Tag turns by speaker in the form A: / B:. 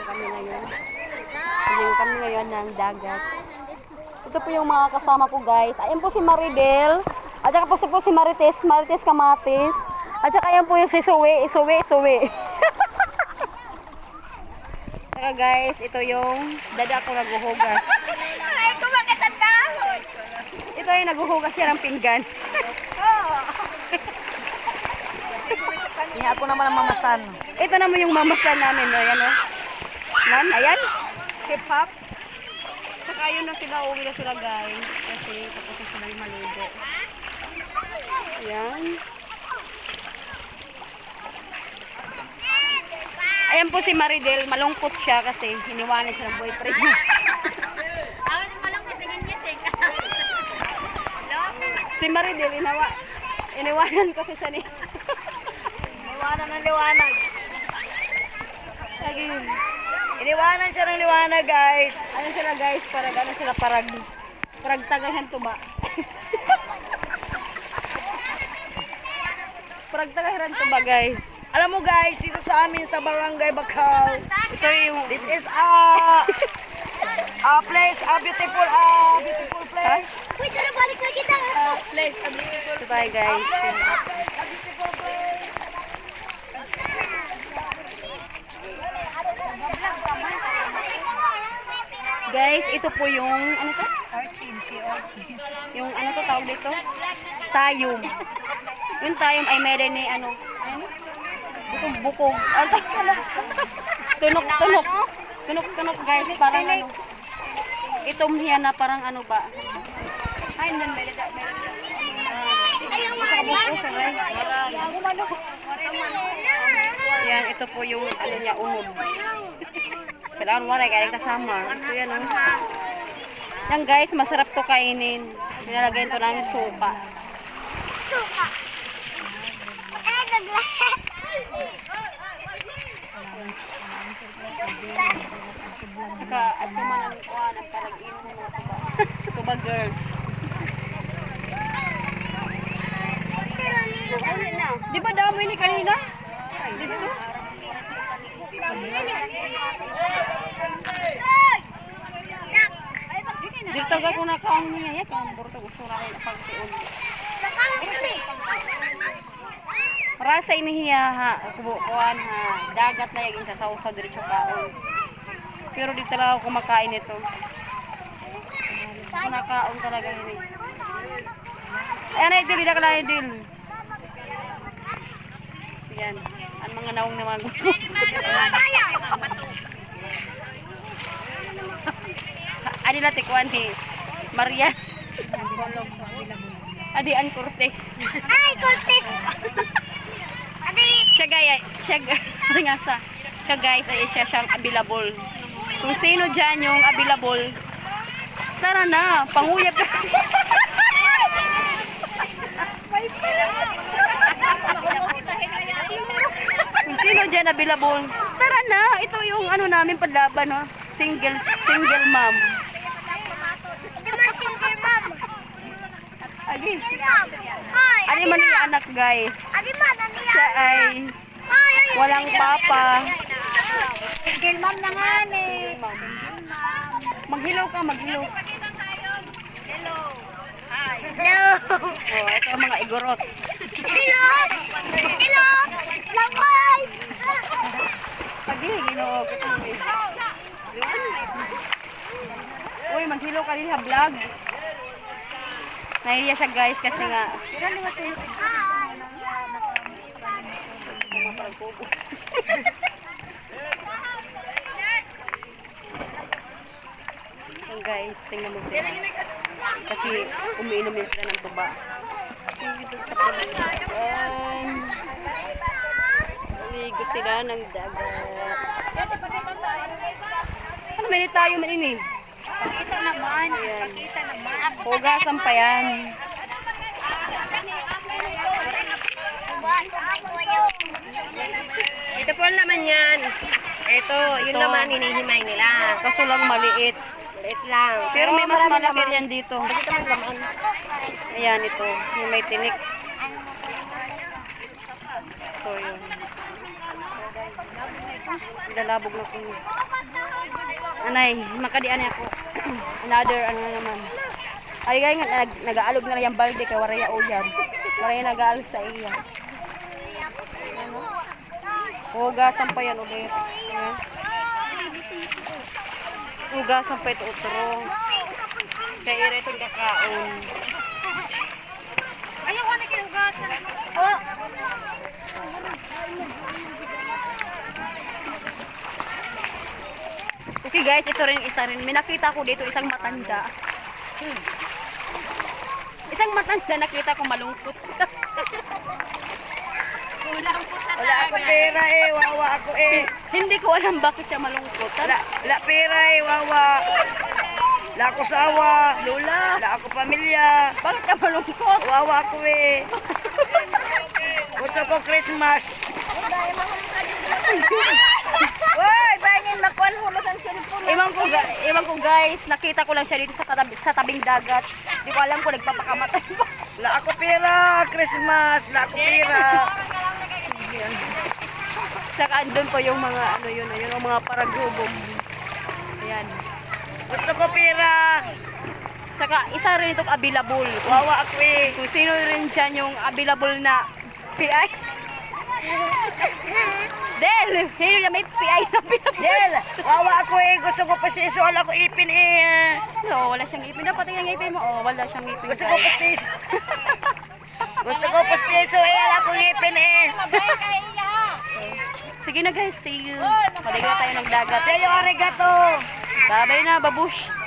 A: po kami ngayon. Galing kami ngayon ng dagat. Ito po yung mga kasama ko guys. Ayan po si Maridel. At saka po si, po si Marites, Marites Kamatis. At saka yan po yung si Suwe, Suwe, Suwe. Saka guys, ito yung dada ko naghuhugas.
B: Ay, kumakit ang dahon.
A: Ito yung naghuhugas siya ng pinggan.
C: Iha ko naman ang mamasan.
A: Ito naman yung mamasan namin, no? Ayan, oh. Nan, ayan. Hip hop. Saka yun na sila, uwi na sila guys. Kasi tapos na silang maligo. Ayan. Ayan po si Maridel, malungkot siya kasi hiniwanan siya ng boyfriend niya. Si Maridel, inawa, iniwanan kasi siya ni...
C: Liwanag ng liwanag.
A: Lagi yun.
C: Iniwanan siya ng liwanag, guys.
A: Ano sila guys, parag ano sila parag parag tagahan tuba. parag tagahan tuba guys.
C: Alam mo, guys, dito sa amin sa Barangay Bakal,
A: Ito yung
C: this is a a place, a beautiful, a beautiful place.
B: Uy, tara balik na kita.
A: place a beautiful Bye guys.
C: A beautiful place.
A: Guys, ito po yung ano to?
C: Orchid, si Orchid.
A: Yung ano to tawag dito? Tayum. Yung tayum ay meron ni ano? Ano? Bukog bukog. Ano? tunok tunok. Tunok tunok guys, parang ano? Itom hiya na parang ano ba? Ay, nan meron da meron
B: mo.
A: Yan, ito po yung ano niya, unog. Kailangan wala, kaya kasama. Ito yan, oh. Yan guys, masarap to kainin. Nilalagay ito ng. Suka.
B: Ay, naglahat.
A: Tsaka, at man ang kuha ng parang ino ng mga tuba. tuba girls. Di ba damo ni kanina? Dito? Dito ka kung nakaong niya, ya, kung burto gusto na rin pagtuon. Rasa inihiya ha, kubukuan ha, dagat na yung sa sausaw diretso kaon. Pero di talaga kumakain ito. Kumakaon talaga yun eh. Ayan ay dili ka na dil. Yan, ang mga naong na mga na tikuan ni Maria. Adi an Cortez.
B: Ay, Cortez. Adi,
A: Siya gaya, siya ga- nga sa, siya guys ay siya siyang available. Kung sino dyan yung available, tara na, panguyap ka. Kung sino dyan available, tara na, ito yung ano namin panlaban, no? Single, single mom.
B: adi man single mom.
A: Agi,
B: Mom. Ay,
A: ano man yung anak guys. Siya ay walang papa.
B: Mom na nga eh.
A: Maghilaw ka, maghilaw.
B: Hello.
A: Oh, ito ang mga igorot.
B: Hello. Hello. Langkay.
A: Pagi, ginoo. Uy, maghilaw ka ha, vlog. Nahiya siya guys kasi nga. Ayan guys, tingnan mo sila. Kasi umiinom din sila ng tuba. Ayan. Naligo sila ng dagat. Ano may tayo man ini?
B: Pakita naman.
A: Ayan.
B: Pakita naman. Ako
A: Hugasan pa yan.
C: Ito po naman yan. Ito, yun
A: Ito.
C: naman hinihimay nila.
A: Kaso lang maliit.
C: Liit lang.
A: Pero may mas malaki yan dito.
C: Laman.
A: Ayan ito. Yung may tinik. Ito yun. Dalabog na kung Anay, makadian ako. Another, ano na naman. Ay, guys, nag, nag-aalog na yung balde kay Waraya Uyan. Waraya nag-aalog sa iya. Ano? Hugasan pa yan ulit. Ayan. Hugasan pa ito utro. Kaya ira itong kakaon.
B: Ayaw na kinugasan.
C: Oh,
A: Okay guys, ito rin isa rin. May nakita ko dito isang matanda. Isang matanda nakita ko malungkot.
C: wala ako pera eh, wawa ako eh.
A: Hindi ko alam bakit siya malungkot.
C: Wala, wala pera eh, wawa. Wala ako sawa.
A: Lola,
C: Wala ako pamilya.
A: bakit ka malungkot?
C: Wawa ako eh. Gusto ko Christmas. Woy,
A: ko guys, nakita ko lang siya dito sa, tabi, sa tabing dagat. Hindi ko alam kung nagpapakamatay pa.
C: Wala ako pera, Christmas. Wala ako pera.
A: Saka andun po yung mga ano yun, yun yung mga paragubong. Ayan.
C: Gusto ko pera.
A: Saka isa rin itong available.
C: Wawa ako eh.
A: Kung sino rin dyan yung available na PI. Del, sino na may PI na available?
C: Del, wawa ako eh. Gusto ko pasiso. Wala ko ipin eh.
A: No, wala siyang ipin. Dapat yung ipin mo. Oh, wala siyang ipin.
C: Gusto ko pastiso. Gusto ko pastiso eh. Wala ko ipin eh.
A: Sige na guys, see you. Paligay tayo ng dagat.
C: Sa iyo, arigato.
A: Babay na, babush.